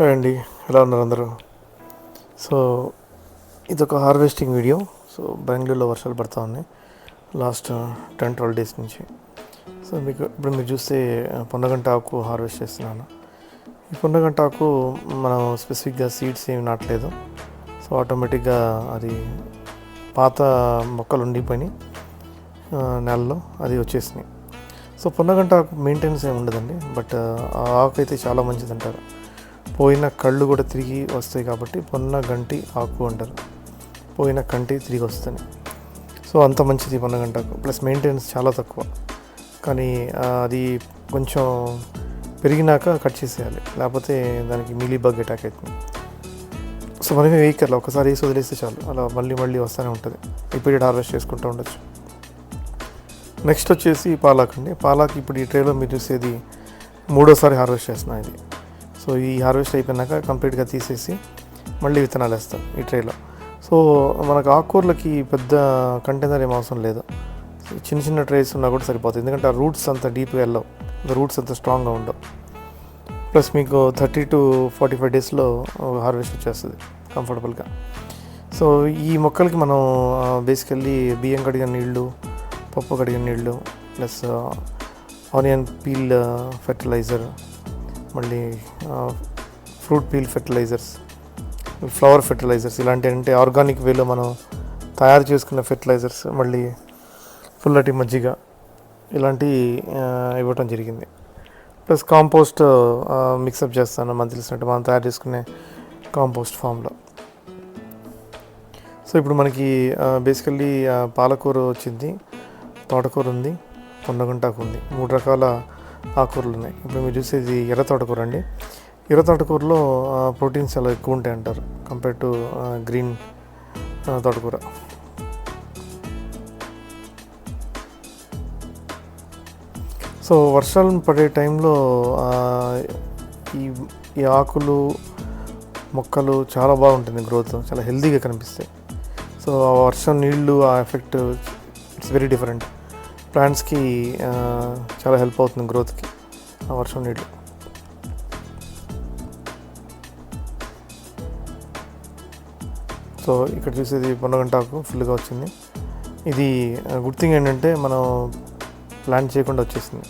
Hi అండి. ఎలా ఉన్నారు అందరూ? సో ఇది ఒక హార్వెస్టింగ్ వీడియో. సో బెంగళూరులో వర్షాలు పడతా ఉన్నాయి. లాస్ట్ టెన్ ట్వెల్వ్ డేస్ నుంచి. సో మీకు ఇప్పుడు మీరు చూస్తే పొన్నగంట ఆకు హార్వెస్ట్ చేస్తున్నాను. ఈ పొన్నగంట ఆకు మనం స్పెసిఫిక్గా సీడ్స్ ఏమి నాటలేదు. సో ఆటోమేటిక్గా అది పాత మొక్కలు ఉండిపోయినాయి. నెలలో అది వచ్చేసినాయి. సో పొన్నగంట ఆకు మెయింటెనెన్స్ ఏమి ఉండదండి. బట్ ఆ ఆకు అయితే చాలా మంచిది అంటారు. పోయిన కళ్ళు కూడా తిరిగి వస్తాయి కాబట్టి పొన్న గంటి ఆకు అంటారు. పోయిన కంటి తిరిగి వస్తుంది సో అంత మంచిది పొన్న గంటకు ప్లస్ మెయింటెనెన్స్ చాలా తక్కువ. కానీ అది కొంచెం పెరిగినాక కట్ చేసేయాలి. లేకపోతే దానికి మిలీ బగ్ అటాక్ అవుతుంది. సో మనమే వెహికల్ ఒకసారి వేసి వదిలేస్తే చాలు. అలా మళ్ళీ మళ్ళీ వస్తూనే ఉంటుంది. రిపీటెడ్ హార్వెస్ట్ చేసుకుంటూ ఉండొచ్చు. నెక్స్ట్ వచ్చేసి పాలాక్ అండి. పాలాక్ ఇప్పుడు ఈ ట్రేలో మీరు చూసేది మూడోసారి హార్వెస్ట్ చేసిన ఇది. సో ఈ హార్వెస్ట్ అయిపోయినాక కంప్లీట్గా తీసేసి మళ్ళీ విత్తనాలు వేస్తాం ఈ ట్రేలో. సో మనకు ఆకుకూరలకి పెద్ద కంటైనర్ ఏం అవసరం లేదు. చిన్న చిన్న ట్రేస్ ఉన్నా కూడా సరిపోతుంది ఎందుకంటే ఆ రూట్స్ అంత డీప్గా వెళ్ళవు. రూట్స్ అంత స్ట్రాంగ్గా ఉండవు. ప్లస్ మీకు థర్టీ టు ఫార్టీ ఫైవ్ డేస్లో హార్వెస్ట్ వచ్చేస్తుంది కంఫర్టబుల్గా. సో ఈ మొక్కలకి మనం బేసికల్లీ బియ్యం కడిగిన నీళ్ళు పప్పు కడిగిన నీళ్ళు ప్లస్ ఆనియన్ పీల్ ఫెర్టిలైజర్ మళ్ళీ fruit peel fertilisers flower fertilisers ఇలాంటి అంటే ఆర్గానిక్ వేలో మనం తయారు చేసుకున్న ఫెర్టిలైజర్స్ మళ్ళీ పుల్లటి మజ్జిగ ఇలాంటివి ఇవ్వటం జరిగింది. ప్లస్ కాంపోస్ట్ మిక్సప్ చేస్తాను మనకు తెలిసినట్టు మనం తయారు చేసుకునే కాంపోస్ట్ ఫామ్లో. సో ఇప్పుడు మనకి బేసికల్లీ పాలకూర వచ్చింది తోటకూర ఉంది పొండగుంటాకు ఉంది. మూడు రకాల ఆకుకూరలు ఉన్నాయి. ఇప్పుడు మీరు చూసేది ఎర్ర తోటకూర అండి. ఎర్ర తోటకూరలో ప్రోటీన్స్ చాలా ఎక్కువ ఉంటాయి అంటారు కంపేర్ టు గ్రీన్ తోటకూర. సో వర్షాలు పడే టైంలో ఈ ఈ ఆకులు మొక్కలు చాలా బాగుంటుంది గ్రోత్ చాలా హెల్తీగా కనిపిస్తాయి. సో ఆ వర్షం నీళ్ళు ఆ ఎఫెక్ట్ ఇట్స్ వెరీ డిఫరెంట్. ప్లాంట్స్కి చాలా హెల్ప్ అవుతుంది గ్రోత్కి ఆ వర్షం నీళ్ళు. సో ఇక్కడ చూసేది పొన్నగంటాకు ఫుల్గా వచ్చింది. ఇది గుడ్ థింగ్ ఏంటంటే మనం ప్లాన్ చేయకుండా వచ్చేసింది.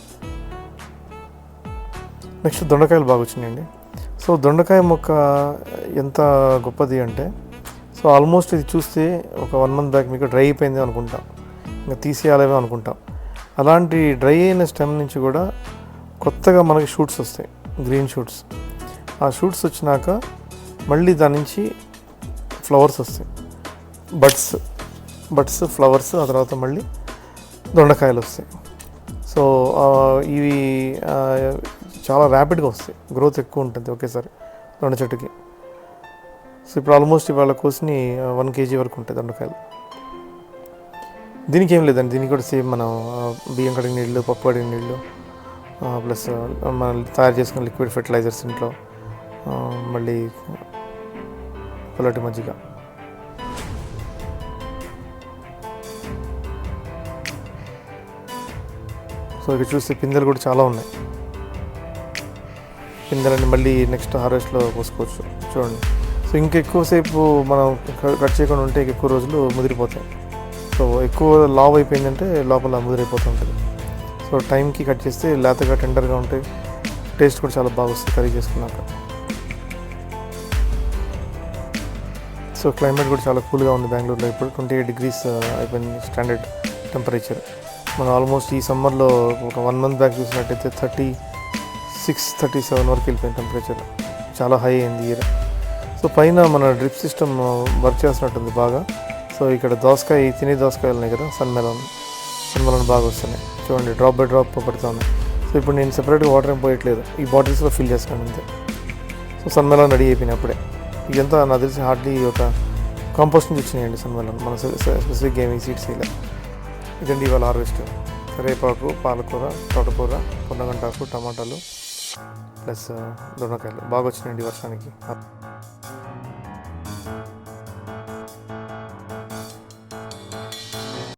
నెక్స్ట్ దొండకాయలు బాగా వచ్చినాయండి. సో దొండకాయ మొక్క ఎంత గొప్పది అంటే సో ఆల్మోస్ట్ ఇది చూస్తే ఒక వన్ మంత్ బ్యాక్ మీకు డ్రై అయిపోయింది అనుకుంటాం. ఇంకా తీసేయాలేమో అనుకుంటాం. అలాంటి డ్రై అయిన స్టెమ్ నుంచి కూడా కొత్తగా మనకి షూట్స్ వస్తాయి గ్రీన్ షూట్స్. ఆ షూట్స్ వచ్చినాక మళ్ళీ దాని నుంచి ఫ్లవర్స్ వస్తాయి. బడ్స్ బడ్స్ ఫ్లవర్స్ ఆ తర్వాత మళ్ళీ దొండకాయలు వస్తాయి. సో ఇవి చాలా ర్యాపిడ్గా వస్తాయి. గ్రోత్ ఎక్కువ ఉంటుంది ఒకేసారి దొండ చెట్టుకి. సో ఇప్పుడు ఆల్మోస్ట్ ఇవాళ కోసిని వన్ కేజీ వరకు ఉంటాయి దొండకాయలు. దీనికి ఏం లేదండి. దీనికి కూడా సేమ్ మనం బియ్యం కడిగిన నీళ్ళు పప్పు కడిగిన నీళ్ళు ప్లస్ మనం తయారు చేసుకున్న లిక్విడ్ ఫెర్టిలైజర్స్ ఇంట్లో మళ్ళీ పొలటి మజ్జిగ. సో ఇక్కడ చూస్తే పిందెలు కూడా చాలా ఉన్నాయి. పిందెలని మళ్ళీ నెక్స్ట్ హార్వెస్ట్లో పోసుకోవచ్చు. చూడండి. సో ఇంకెక్కువసేపు మనం కట్ చేయకుండా ఉంటే ఎక్కువ రోజులు ముదిరిపోతాయి. సో ఎక్కువ లావ్ అయిపోయిందంటే లోపల ముదిరైపోతుంటుంది. సో టైంకి కట్ చేస్తే లేతగా టెండర్గా ఉంటాయి టేస్ట్ కూడా చాలా బాగా వస్తుంది కర్రీ చేసుకున్నాక. సో క్లైమేట్ కూడా చాలా కూల్గా ఉంది బెంగళూరులో ఇప్పుడు. ట్వంటీ ఎయిట్ డిగ్రీస్ uh, అయిపోయింది స్టాండర్డ్ టెంపరేచర్. మనం ఆల్మోస్ట్ ఈ సమ్మర్లో ఒక వన్ మంత్ బ్యాక్ చూసినట్టయితే థర్టీ సిక్స్ థర్టీ సెవెన్ వరకు వెళ్ళిపోయింది టెంపరేచర్. చాలా హై అయింది ఇయర్. సో పైన మన డ్రిప్ సిస్టమ్ uh, వర్క్ చేస్తున్నట్టుంది బాగా. సో ఇక్కడ దోసకాయ తినే దోసకాయలు ఉన్నాయి కదా సన్మెలన్ సన్మెలన్ బాగా వస్తున్నాయి. చూడండి డ్రాప్ బై డ్రాప్ పడుతుంది సో ఇప్పుడు నేను సెపరేట్గా వాటర్ ఏం పోయట్లేదు. ఈ బాటిల్స్లో ఫిల్ చేస్తాను అంతే. సో సన్మెలన్ రెడీ అయిపోయినాయి అప్పుడే ఇదంతా నాకు తెలిసి హార్డ్లీ ఒక కాంపోస్ట్ నుంచి వచ్చినాయండి సన్మెలన్. మన స్పెసిఫిక్ గేమింగ్ సీడ్స్ ఇలా ఇదండి ఇవాళ హార్వెస్ట్ కరివేపాకు పాలకూర తోటకూర పొన్నగంటాకు టమాటాలు ప్లస్ దొండకాయలు. బాగా వచ్చినాయండి వర్షానికి.